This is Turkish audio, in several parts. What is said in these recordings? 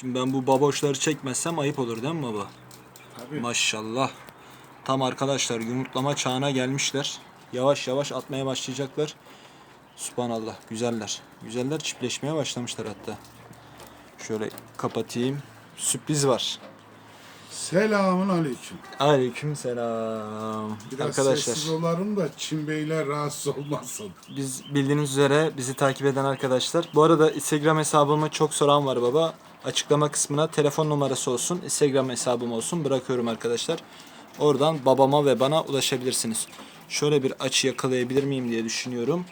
Şimdi ben bu baboşları çekmezsem ayıp olur değil mi baba? Tabii. Maşallah. Tam arkadaşlar yumurtlama çağına gelmişler. Yavaş yavaş atmaya başlayacaklar. Subhanallah güzeller. Güzeller çiftleşmeye başlamışlar hatta. Şöyle kapatayım. Sürpriz var. Selamun aleyküm. Aleyküm selam. Biraz Arkadaşlar sessiz olalım da Çin beyler rahatsız olmasın. biz bildiğiniz üzere bizi takip eden arkadaşlar. Bu arada Instagram hesabımı çok soran var baba. Açıklama kısmına telefon numarası olsun, Instagram hesabım olsun bırakıyorum arkadaşlar. Oradan babama ve bana ulaşabilirsiniz. Şöyle bir açı yakalayabilir miyim diye düşünüyorum.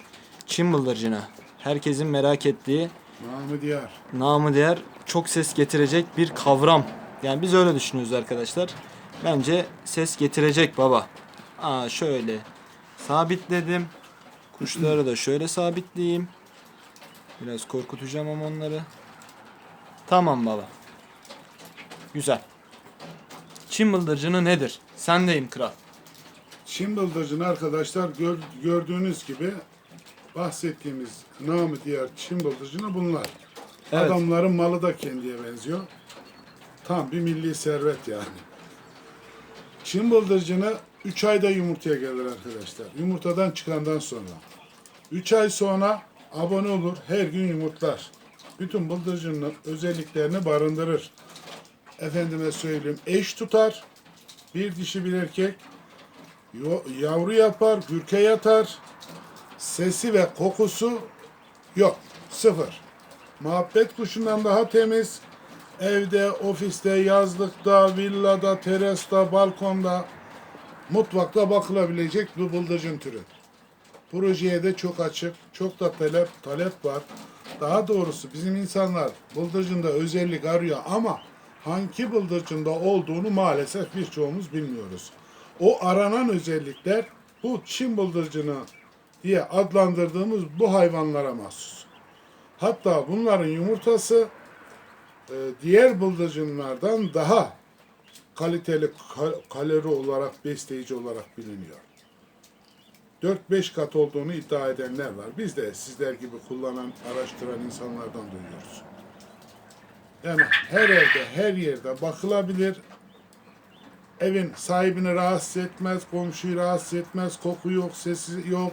Çin bıldırcını. Herkesin merak ettiği, Namı diğer. namı değer çok ses getirecek bir kavram. Yani biz öyle düşünüyoruz arkadaşlar. Bence ses getirecek baba. Aa şöyle sabitledim. Kuşları da şöyle sabitleyeyim. Biraz korkutacağım ama onları. Tamam baba. Güzel. Çin bıldırcını nedir? Sendeyim kral. Çin bıldırcını arkadaşlar gör- gördüğünüz gibi bahsettiğimiz namı diğer Çin bıldırcını bunlar. Evet. Adamların malı da kendiye benziyor. Tam bir milli servet yani. Çin bıldırcını 3 ayda yumurtaya gelir arkadaşlar. Yumurtadan çıkandan sonra. 3 ay sonra abone olur, her gün yumurtlar. Bütün bıldırcının özelliklerini barındırır. Efendime söyleyeyim, eş tutar. Bir dişi bir erkek yavru yapar, gürke yatar. Sesi ve kokusu yok. Sıfır. Muhabbet kuşundan daha temiz. Evde, ofiste, yazlıkta, villada, terasta, balkonda, mutfakta bakılabilecek bir bıldırcın türü. Projeye de çok açık, çok da talep, talep var. Daha doğrusu bizim insanlar bıldırcında özellik arıyor ama hangi bıldırcında olduğunu maalesef birçoğumuz bilmiyoruz. O aranan özellikler bu Çin bıldırcını diye adlandırdığımız bu hayvanlara mahsus. Hatta bunların yumurtası e, diğer bıldırcınlardan daha kaliteli ka- kalori olarak besleyici olarak biliniyor. 4-5 kat olduğunu iddia edenler var. Biz de sizler gibi kullanan, araştıran insanlardan duyuyoruz. Yani her evde, her yerde bakılabilir. Evin sahibini rahatsız etmez, komşuyu rahatsız etmez, koku yok, sesi yok.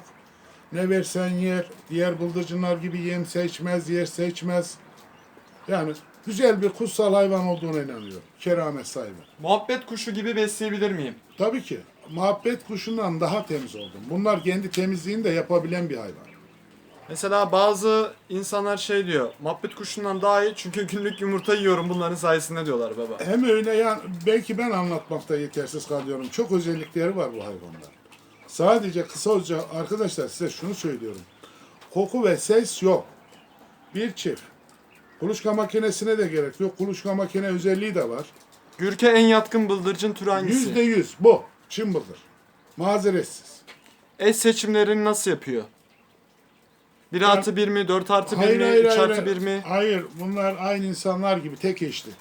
Ne versen yer, diğer bıldırcınlar gibi yem seçmez, yer seçmez. Yani güzel bir kutsal hayvan olduğuna inanıyor. Keramet sahibi. Muhabbet kuşu gibi besleyebilir miyim? Tabii ki. Muhabbet kuşundan daha temiz oldum. Bunlar kendi temizliğini de yapabilen bir hayvan. Mesela bazı insanlar şey diyor. Muhabbet kuşundan daha iyi çünkü günlük yumurta yiyorum bunların sayesinde diyorlar baba. Hem öyle yani belki ben anlatmakta yetersiz kalıyorum. Çok özellikleri var bu hayvanlar. Sadece kısaca arkadaşlar size şunu söylüyorum. Koku ve ses yok. Bir çift. Kuluçka makinesine de gerek yok. Kuluçka makine özelliği de var. Gürke en yatkın bıldırcın türü hangisi? Yüzde yüz bu. Çin bıldır. Mazeretsiz. Eş seçimlerini nasıl yapıyor? 1 artı 1 mi, 4 artı 1 Hayır mi, hayır 3 hayır. artı 1 mi? Hayır bunlar aynı insanlar gibi tek eşli.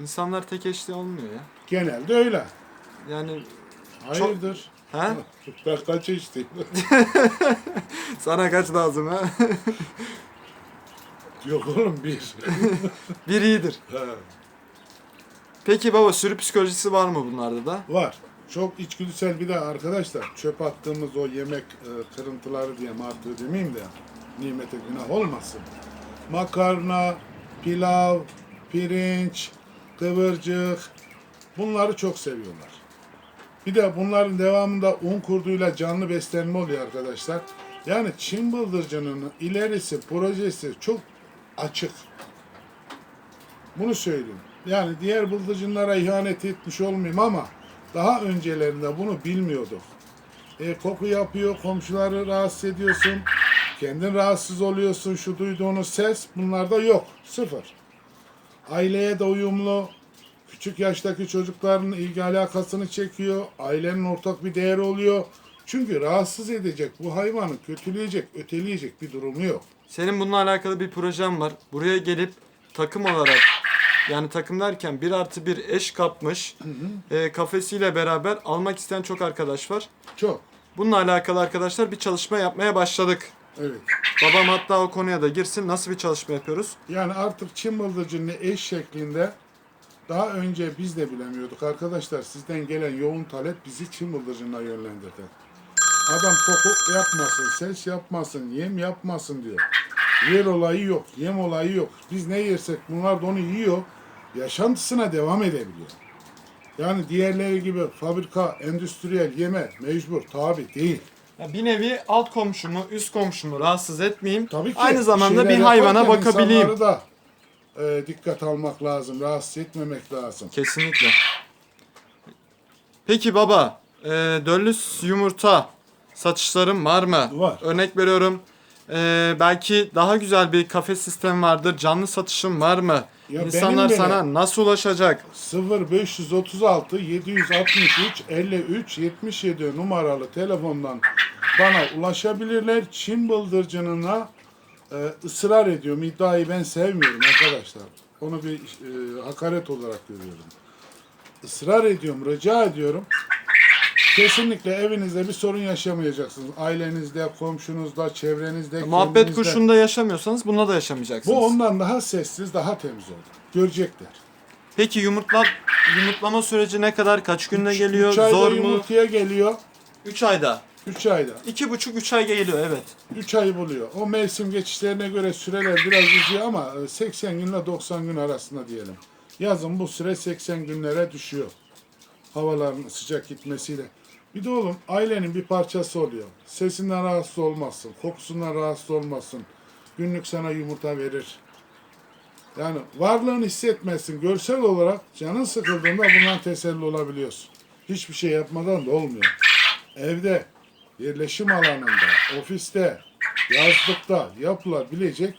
İnsanlar tek eşli olmuyor ya. Genelde öyle. Yani Hayırdır? ha? Ben kaç eşliyim? Sana kaç lazım ha? Yok oğlum bir. bir iyidir. Ha, Peki baba sürü psikolojisi var mı bunlarda da? Var. Çok içgüdüsel bir de arkadaşlar çöp attığımız o yemek e, kırıntıları diye artığı demeyeyim de nimete günah olmasın. Makarna, pilav, pirinç, kıvırcık bunları çok seviyorlar. Bir de bunların devamında un kurduyla canlı beslenme oluyor arkadaşlar. Yani Çin bıldırcının ilerisi, projesi çok açık. Bunu söyleyeyim. Yani diğer bıldırcınlara ihanet etmiş olmayayım ama daha öncelerinde bunu bilmiyorduk. E, koku yapıyor, komşuları rahatsız ediyorsun, kendin rahatsız oluyorsun, şu duyduğunuz ses bunlarda yok, sıfır. Aileye de uyumlu, küçük yaştaki çocukların ilgi alakasını çekiyor, ailenin ortak bir değeri oluyor. Çünkü rahatsız edecek, bu hayvanı kötüleyecek, öteleyecek bir durumu yok. Senin bununla alakalı bir projem var. Buraya gelip takım olarak yani takım derken 1 artı 1 eş kapmış e, kafesiyle beraber almak isteyen çok arkadaş var. Çok, Bununla alakalı arkadaşlar bir çalışma yapmaya başladık. evet. Babam hatta o konuya da girsin. Nasıl bir çalışma yapıyoruz? Yani artık Çin bıldırcınını eş şeklinde daha önce biz de bilemiyorduk. Arkadaşlar sizden gelen yoğun talep bizi Çin bıldırcınına yönlendirdi. Adam koku yapmasın, ses yapmasın, yem yapmasın diyor. Yer olayı yok, yem olayı yok. Biz ne yersek bunlar da onu yiyor. Yaşantısına devam edebiliyor. Yani diğerleri gibi fabrika, endüstriyel yeme mecbur, tabi değil. Ya bir nevi alt komşumu, üst komşumu rahatsız etmeyeyim. Tabii ki Aynı zamanda bir hayvana bakabileyim. da e, dikkat almak lazım, rahatsız etmemek lazım. Kesinlikle. Peki baba, e, döllü yumurta satışlarım var mı? Var. Örnek veriyorum. e, belki daha güzel bir kafes sistemi vardır. Canlı satışım var mı? Ya İnsanlar benim bile- sana nasıl ulaşacak? 0536 763 53 77 numaralı telefondan bana ulaşabilirler. Çin bıldırcınına e, ısrar ediyorum. İddiayı ben sevmiyorum arkadaşlar. Onu bir e, hakaret olarak görüyorum. Israr ediyorum, rica ediyorum. Kesinlikle evinizde bir sorun yaşamayacaksınız. Ailenizde, komşunuzda, çevrenizde, Muhabbet kendinizde. kuşunda yaşamıyorsanız bunda da yaşamayacaksınız. Bu ondan daha sessiz, daha temiz olur. Görecekler. Peki yumurtla yumurtlama süreci ne kadar? Kaç günde Üç- geliyor? üç ayda Zor mu? yumurtaya geliyor. 3 ayda. 3 ayda. 2,5-3 ay geliyor evet. 3 ay buluyor. O mevsim geçişlerine göre süreler biraz uzuyor ama e, 80 günle 90 gün arasında diyelim. Yazın bu süre 80 günlere düşüyor. Havaların sıcak gitmesiyle. Bir de oğlum ailenin bir parçası oluyor. Sesinden rahatsız olmazsın, kokusundan rahatsız olmazsın. Günlük sana yumurta verir. Yani varlığını hissetmezsin. Görsel olarak canın sıkıldığında bundan teselli olabiliyorsun. Hiçbir şey yapmadan da olmuyor. Evde, yerleşim alanında, ofiste, yazlıkta yapılabilecek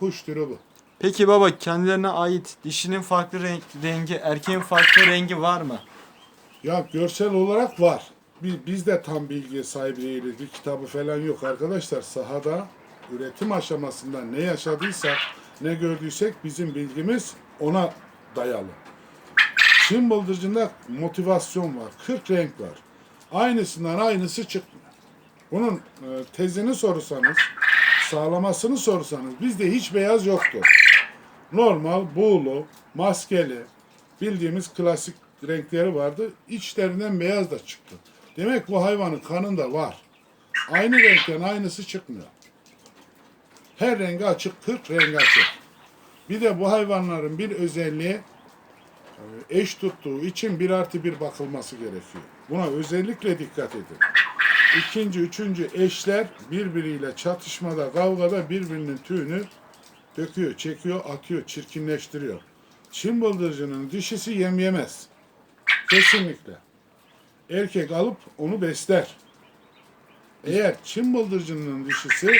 kuş türü bu. Peki baba kendilerine ait dişinin farklı renk, rengi, erkeğin farklı rengi var mı? Ya görsel olarak var. Bi- Biz de tam bilgiye sahip değiliz. Bir kitabı falan yok arkadaşlar. Sahada üretim aşamasında ne yaşadıysak, ne gördüysek bizim bilgimiz ona dayalı. Çin bıldırcında motivasyon var. 40 renk var. Aynısından aynısı çıkmıyor. Bunun e, tezini sorsanız, sağlamasını sorsanız bizde hiç beyaz yoktu. Normal, buğulu, maskeli, bildiğimiz klasik renkleri vardı. İçlerinden beyaz da çıktı. Demek bu hayvanın kanında var. Aynı renkten aynısı çıkmıyor. Her rengi açık, 40 rengi açık. Bir de bu hayvanların bir özelliği e, eş tuttuğu için bir artı bir bakılması gerekiyor. Buna özellikle dikkat edin. İkinci, üçüncü eşler birbiriyle çatışmada, kavgada birbirinin tüyünü döküyor, çekiyor, atıyor, çirkinleştiriyor. Çin bıldırcının dişisi yem yemez. Kesinlikle. Erkek alıp onu besler. Eğer Çin bıldırcının dişisi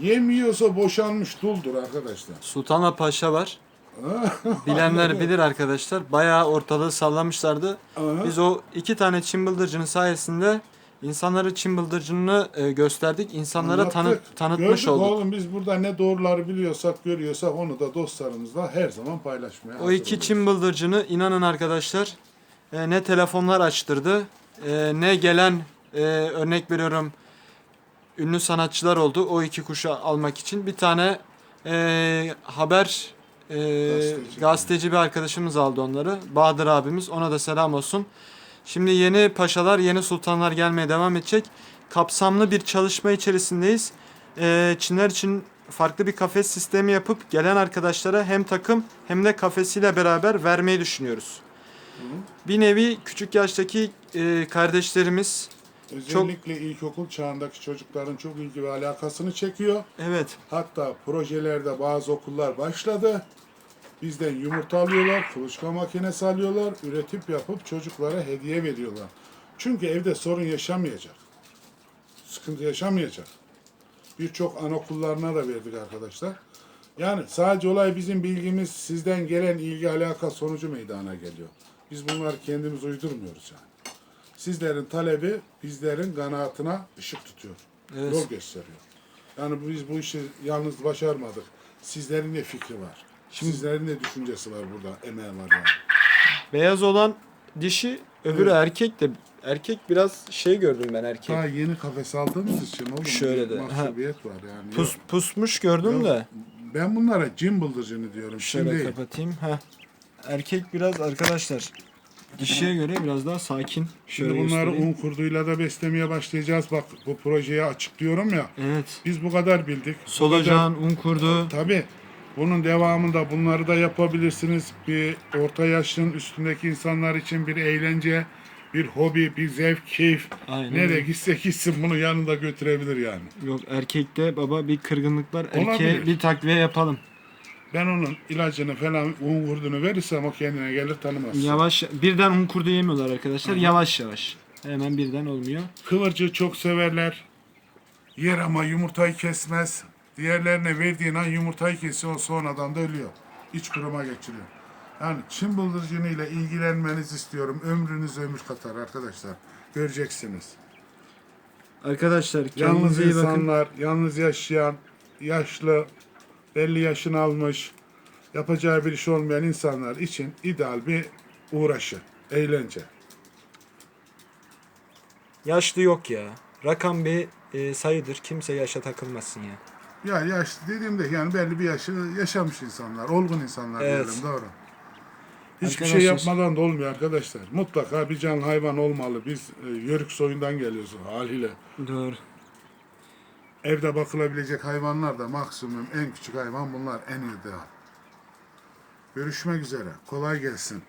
yem yiyorsa boşanmış duldur arkadaşlar. Sultanla Paşa var. Bilenler bilir arkadaşlar. Bayağı ortalığı sallamışlardı. Aha. Biz o iki tane Çin bıldırcının sayesinde insanlara Çin bıldırcını e, gösterdik. İnsanlara tanı- Anlattık. tanıtmış Gördük olduk. oğlum biz burada ne doğruları biliyorsak, görüyorsak onu da dostlarımızla her zaman paylaşmaya O iki. Çin bıldırcını inanın arkadaşlar e, ne telefonlar açtırdı e, ne gelen e, örnek veriyorum ünlü sanatçılar oldu o iki kuşu almak için. Bir tane e, haber e, Gazeteci. gazeteci bir arkadaşımız aldı onları. Bahadır abimiz ona da selam olsun. Şimdi yeni paşalar yeni sultanlar gelmeye devam edecek. Kapsamlı bir çalışma içerisindeyiz. E, Çinler için farklı bir kafes sistemi yapıp gelen arkadaşlara hem takım hem de kafesiyle beraber vermeyi düşünüyoruz. Bir nevi küçük yaştaki e, kardeşlerimiz Özellikle ilkokul çağındaki çocukların çok ilgi ve alakasını çekiyor. evet Hatta projelerde bazı okullar başladı. Bizden yumurta alıyorlar, kuluçka makinesi alıyorlar, üretip yapıp çocuklara hediye veriyorlar. Çünkü evde sorun yaşamayacak. Sıkıntı yaşamayacak. Birçok anaokullarına da verdik arkadaşlar. Yani sadece olay bizim bilgimiz sizden gelen ilgi alaka sonucu meydana geliyor. Biz bunları kendimiz uydurmuyoruz yani. Sizlerin talebi bizlerin kanaatına ışık tutuyor. Evet. Yol gösteriyor. Yani biz bu işi yalnız başarmadık. Sizlerin de fikri var. Sizlerin de düşüncesi var burada. Emeği var yani. beyaz olan dişi öbürü Evet. erkek de Erkek biraz şey gördüm ben erkek. Daha yeni kafes aldığımız için oğlum Şöyle bir de, mahcubiyet var yani. Pus, Yok. pusmuş gördüm Yok. de. Ben bunlara cin bıldırcını diyorum. Şöyle Şimdi kapatayım. Heh. Erkek biraz arkadaşlar dişiye göre biraz daha sakin. Şimdi Şöyle bunları göstereyim. un kurduyla da beslemeye başlayacağız. Bak bu projeye açıklıyorum ya. Evet. Biz bu kadar bildik. Bu Solucan, un kurdu. Tabii. Bunun devamında bunları da yapabilirsiniz. Bir orta yaşın üstündeki insanlar için bir eğlence, bir hobi, bir zevk, keyif. Aynen. Nereye gitse gitsin bunu yanında götürebilir yani. Yok erkekte baba bir kırgınlıklar. Erkeğe Olabilir. bir takviye yapalım. Ben onun ilacını falan un kurdunu verirsem o kendine gelir tanımaz. Yavaş birden un kurdu yemiyorlar arkadaşlar. Yavaş yavaş. Hemen birden olmuyor. Kıvırcığı çok severler. Yer ama yumurtayı kesmez. Diğerlerine verdiğin an yumurtayı kesiyor sonradan da ölüyor. İç kuruma geçiriyor. Yani Çin bıldırcını ile ilgilenmenizi istiyorum. Ömrünüz ömür katar arkadaşlar. Göreceksiniz. Arkadaşlar Yalnız kendinize iyi bakın. insanlar, yalnız yaşayan, yaşlı, belli yaşını almış, yapacağı bir iş olmayan insanlar için ideal bir uğraşı, eğlence. Yaşlı yok ya. Rakam bir e, sayıdır. Kimse yaşa takılmasın ya. Ya yaşlı dediğimde yani belli bir yaşı yaşamış insanlar, olgun insanlar Evet. diyelim doğru. Hiçbir Arkadaşlar- şey yapmadan da olmuyor arkadaşlar. Mutlaka bir can hayvan olmalı. Biz e, yörük soyundan geliyoruz haliyle. Doğru. Evde bakılabilecek hayvanlar da maksimum en küçük hayvan bunlar en ideal. Görüşmek üzere. Kolay gelsin.